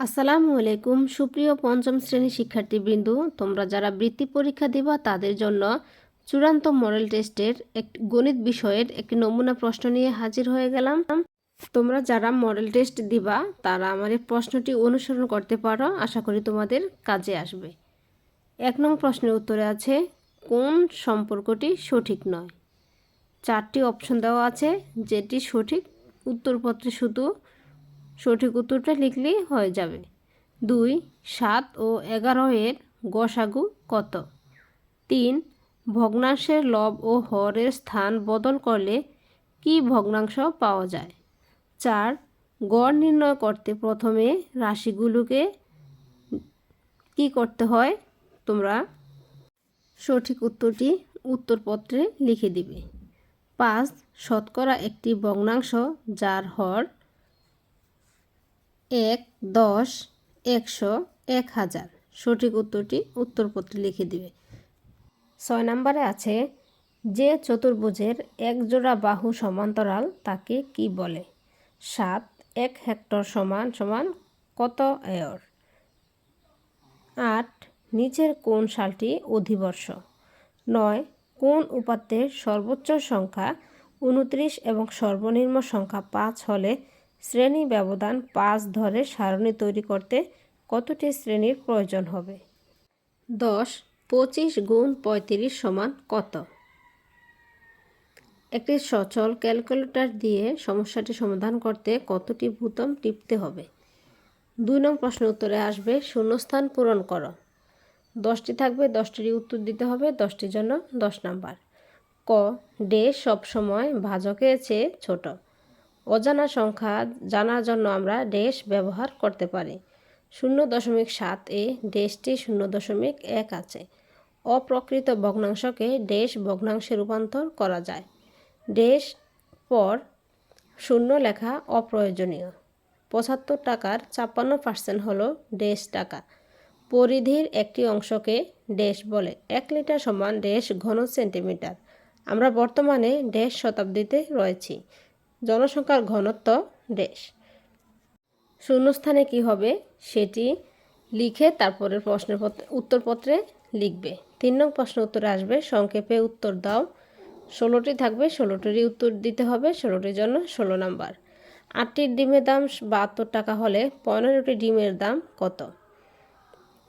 আসসালামু আলাইকুম। সুপ্রিয় পঞ্চম শ্রেণি শিক্ষার্থীবৃন্দ, তোমরা যারা বৃত্তি পরীক্ষা দিবা, তাদের জন্য চূড়ান্ত মডেল টেস্টের একটি গণিত বিষয়ের একটি নমুনা প্রশ্ন নিয়ে হাজির হয়ে গেলাম। তোমরা যারা মডেল টেস্ট দিবা, তারা আমার এই প্রশ্নটি অনুসরণ করতে পারো। আশা করি তোমাদের কাজে আসবে। এক নং প্রশ্নের উত্তরে আছে, কোন সম্পর্কটি সঠিক নয়? চারটি অপশন দেওয়া আছে, যেটি সঠিক, উত্তরপত্রে শুধু সঠিক উত্তরটা লিখলেই হয়ে যাবে। দুই, সাত ও এগারো এর গসাগু কত? তিন, ভগ্নাংশের লব ও হরের স্থান বদল করলে কি ভগ্নাংশ পাওয়া যায়? চার, গড় নির্ণয় করতে প্রথমে রাশিগুলোকে কি করতে হয়? তোমরা সঠিক উত্তরটি উত্তরপত্রে লিখে দিবে। পাঁচ, শতকরা একটি ভগ্নাংশ যার হর এক, দশ, একশো, এক হাজার। সঠিক উত্তরটি উত্তরপত্রে লিখে দিবে। ছয় নম্বরে আছে, যে চতুর্ভুজের এক জোড়া বাহু সমান্তরাল তাকে কি বলে? সাত, এক হেক্টর সমান সমান কত এয়র আট, নিচের কোন সালটি অধিবর্ষ? নয়, কোন উপাত্তের সর্বোচ্চ সংখ্যা? উনত্রিশ এবং সর্বনিম্ন সংখ্যা পাঁচ হলে শ্রেণি ব্যবধান পাঁচ ধরে সারণী তৈরি করতে কতটি শ্রেণির প্রয়োজন হবে? দশ, পঁচিশ গুণ পঁয়ত্রিশ সমান কত? একটি সচল ক্যালকুলেটর দিয়ে সমস্যাটি সমাধান করতে কতটি বুতাম টিপতে হবে? দুই নং প্রশ্ন উত্তরে আসবে, শূন্যস্থান পূরণ করো। দশটি থাকবে, দশটিরই উত্তর দিতে হবে, দশটির জন্য দশ নাম্বার। ক, ডে সবসময় ভাজকের চেয়ে ছোট। অজানা সংখ্যা জানার জন্য আমরা ডেশ ব্যবহার করতে পারি। শূন্য দশমিক সাত এ ডেশটি শূন্য দশমিক এক আছে। অপ্রকৃত ভগ্নাংশকে ডেশ ভগ্নাংশে রূপান্তর করা যায়। ডেশ পর শূন্য লেখা অপ্রয়োজনীয়। পঁচাত্তর টাকার ছাপ্পান্ন পার্সেন্ট হলো ডেশ টাকা। পরিধির একটি অংশকে ডেশ বলে। এক লিটার সমান ডেশ ঘন সেন্টিমিটার। আমরা বর্তমানে ডেশ শতাব্দীতে রয়েছি। জনসংখ্যার ঘনত্ব ডেশ শূন্যস্থানে কি হবে সেটি লিখে তারপরের প্রশ্নের উত্তরপত্রে লিখবে। তিন নং প্রশ্ন উত্তরে আসবে, সংক্ষেপে উত্তর দাও। ষোলোটি থাকবে, ষোলোটিরই উত্তর দিতে হবে, ষোলোটির জন্য ষোলো নাম্বার। আটটির ডিমের দাম বাহাত্তর টাকা হলে পনেরোটি ডিমের দাম কত?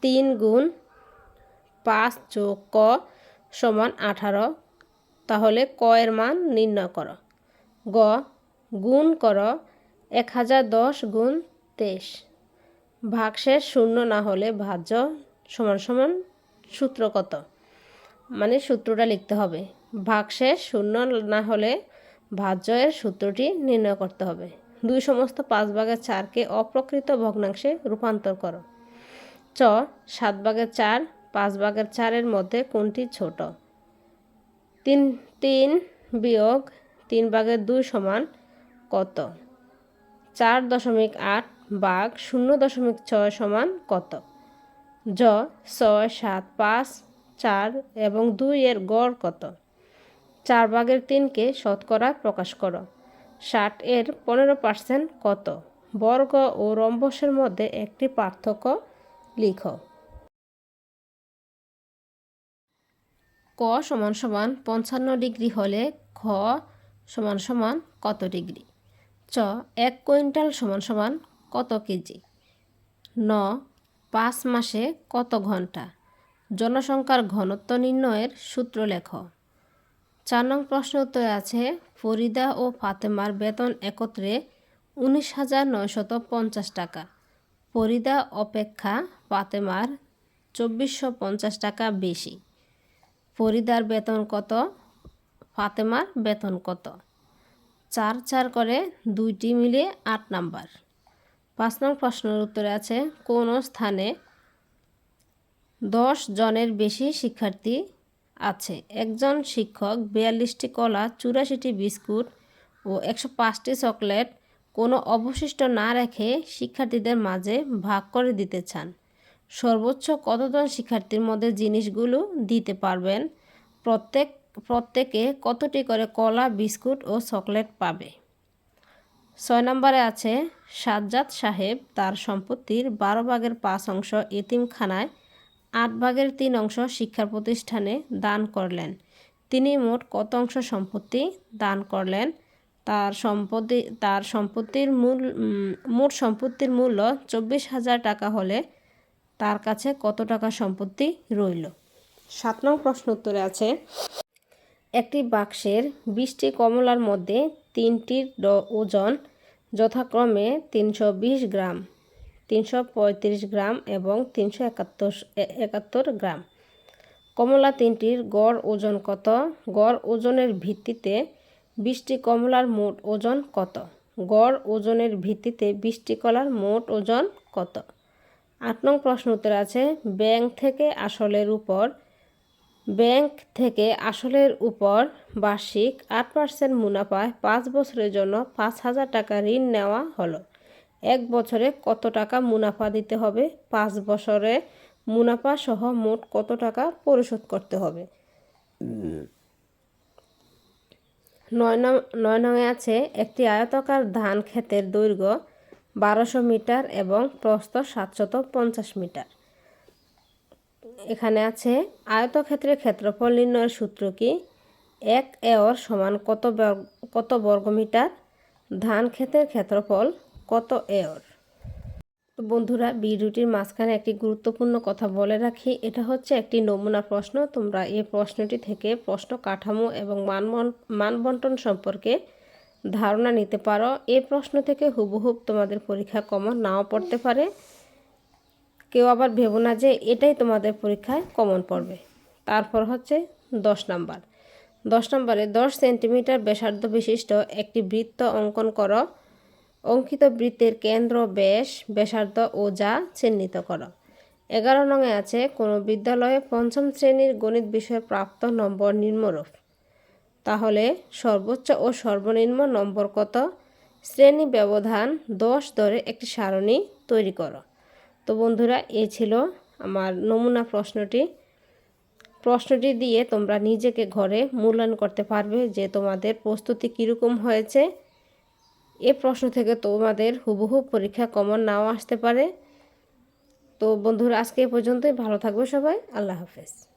তিন গুণ পাঁচ যোগ ক সমান আঠারো, তাহলে ক এর মান নির্ণয় করো। গ গুণ করো, এক হাজার দশ গুণ তেইশ। ভাগশেষ শূন্য না হলে ভাজ্য সমান সমান সূত্র কত? মানে সূত্রটা লিখতে হবে। ভাগশেষ শূন্য না হলে ভাজ্যের সূত্রটি নির্ণয় করতে হবে। দুই সমস্ত পাঁচ ভাগের চারকে অপ্রকৃত ভগ্নাংশে রূপান্তর করো। চ, সাত ভাগের চার, পাঁচ ভাগের চারের মধ্যে কোনটি ছোট? তিন তিন বিয়োগ তিন ভাগের দুই সমান কত? চার দশমিক আট বাঘ শূন্য দশমিক ছয় সমান কত? জ, ছয়, সাত, পাঁচ, চার এবং দুই এর গড় কত? চার ভাগের তিনকে শতকরা প্রকাশ করো। ষাট এর পনেরো পার্সেন্ট কত? বর্গ ও রম্বসের মধ্যে একটি পার্থক্য লিখো। ক সমান সমান পঞ্চান্ন ডিগ্রি হলে খ সমান সমান কত ডিগ্রি? চ এক কুইন্টাল সমান সমান কত কেজি? ন পাঁচ মাসে কত ঘণ্টা? জনসংখ্যার ঘনত্ব নির্ণয়ের সূত্র লেখ। চার নং প্রশ্ন উত্তরে আছে, ফরিদা ও ফাতেমার বেতন একত্রে উনিশ হাজার নয়শত পঞ্চাশ টাকা। ফরিদা অপেক্ষা ফাতেমার চব্বিশশো পঞ্চাশ টাকা বেশি। ফরিদার বেতন কত? ফাতেমার বেতন কত? চার চার করে দুইটি মিলে আট নাম্বার। পাঁচ নং প্রশ্নের উত্তরে আছে, কোন স্থানে দশ জনের বেশি শিক্ষার্থী আছে? একজন শিক্ষক, বিয়াল্লিশটি কলা, চুরাশিটি বিস্কুট ও একশো পাঁচটি চকলেট কোনো অবশিষ্ট না রেখে শিক্ষার্থীদের মাঝে ভাগ করে দিতে চান। সর্বোচ্চ কতজন শিক্ষার্থীর মধ্যে জিনিসগুলো দিতে পারবেন? প্রত্যেক প্রত্যেকে কতটি করে কলা, বিস্কুট ও চকলেট পাবে? ছয় নম্বরে আছে, সাজ্জাদ সাহেব তার সম্পত্তির বারো ভাগের পাঁচ অংশ এতিমখানায়, আট ভাগের তিন অংশ শিক্ষা প্রতিষ্ঠানে দান করলেন। তিনি মোট কত অংশ সম্পত্তি দান করলেন? তার সম্পত্তি, তার সম্পত্তির মূল মোট সম্পত্তির মূল্য চব্বিশ হাজার টাকা হলে তার কাছে কত টাকা সম্পত্তি রইল? সাত নং প্রশ্ন উত্তরে আছে একটি বাক্সের বিশটি কমলার মধ্যে তিনটির ওজন যথাক্রমে তিনশো বিশ গ্রাম, তিনশো পঁয়ত্রিশ গ্রাম এবং তিনশো একাত্তর একাত্তর গ্রাম। কমলা তিনটির গড় ওজন কত? গড় ওজনের ভিত্তিতে বিশটি কমলার মোট ওজন কত? গড় ওজনের ভিত্তিতে বিশটি কলার মোট ওজন কত? আট নং প্রশ্ন উত্তর আছে, ব্যাংক থেকে আসলের উপর ব্যাংক থেকে আসলের উপর বার্ষিক আট পার্সেন্ট মুনাফায় পাঁচ বছরের জন্য পাঁচ হাজার টাকা ঋণ নেওয়া হলো। এক বছরে কত টাকা মুনাফা দিতে হবে? পাঁচ বছরে মুনাফা সহ মোট কত টাকা পরিশোধ করতে হবে? নয় নং, নয় আছে একটি আয়তাকার ধান ক্ষেতের দৈর্ঘ্য বারোশো মিটার এবং প্রস্থ সাতশত পঞ্চাশ মিটার। এখানে আছে আয়তক্ষেত্রের ক্ষেত্রফল নির্ণয়ের সূত্র কি? এক এওর সমান কত বর্গ, কত বর্গমিটার? ধান ক্ষেতের ক্ষেত্রফল কত এওর তো বন্ধুরা, ভিডিওটির মাঝখানে একটি গুরুত্বপূর্ণ কথা বলে রাখি। এটা হচ্ছে একটি নমুনা প্রশ্ন। তোমরা এই প্রশ্নটি থেকে প্রশ্ন কাঠামো এবং মানবন- মানবন্টন সম্পর্কে ধারণা নিতে পারো। এই প্রশ্ন থেকে হুবহুব তোমাদের পরীক্ষা কমন নাও পড়তে পারে। কেউ আবার ভেবো না যে এটাই তোমাদের পরীক্ষায় কমন পড়বে। তারপর হচ্ছে দশ নাম্বার। দশ নম্বরে দশ সেন্টিমিটার ব্যাসার্ধ বিশিষ্ট একটি বৃত্ত অঙ্কন করো। অঙ্কিত বৃত্তের কেন্দ্র ব্যাস, ব্যাসার্ধ ও যা চিহ্নিত করো। এগারো নঙে আছে কোনো বিদ্যালয়ে পঞ্চম শ্রেণির গণিত বিষয়ে প্রাপ্ত নম্বর নিম্নরূপ। তাহলে সর্বোচ্চ ও সর্বনিম্ন নম্বর কত? শ্রেণি ব্যবধান দশ ধরে একটি সারণী তৈরি করো। তো বন্ধুরা, এ ছিল আমার নমুনা প্রশ্নটি। প্রশ্নটি দিয়ে তোমরা নিজেকে ঘরে মূল্যায়ন করতে পারবে যে তোমাদের প্রস্তুতি কীরকম হয়েছে। এ প্রশ্ন থেকে তোমাদের হুবহু পরীক্ষা কমন নাও আসতে পারে। তো বন্ধুরা, আজকে এ পর্যন্তই। ভালো থাকবে সবাই। আল্লাহ হাফেজ।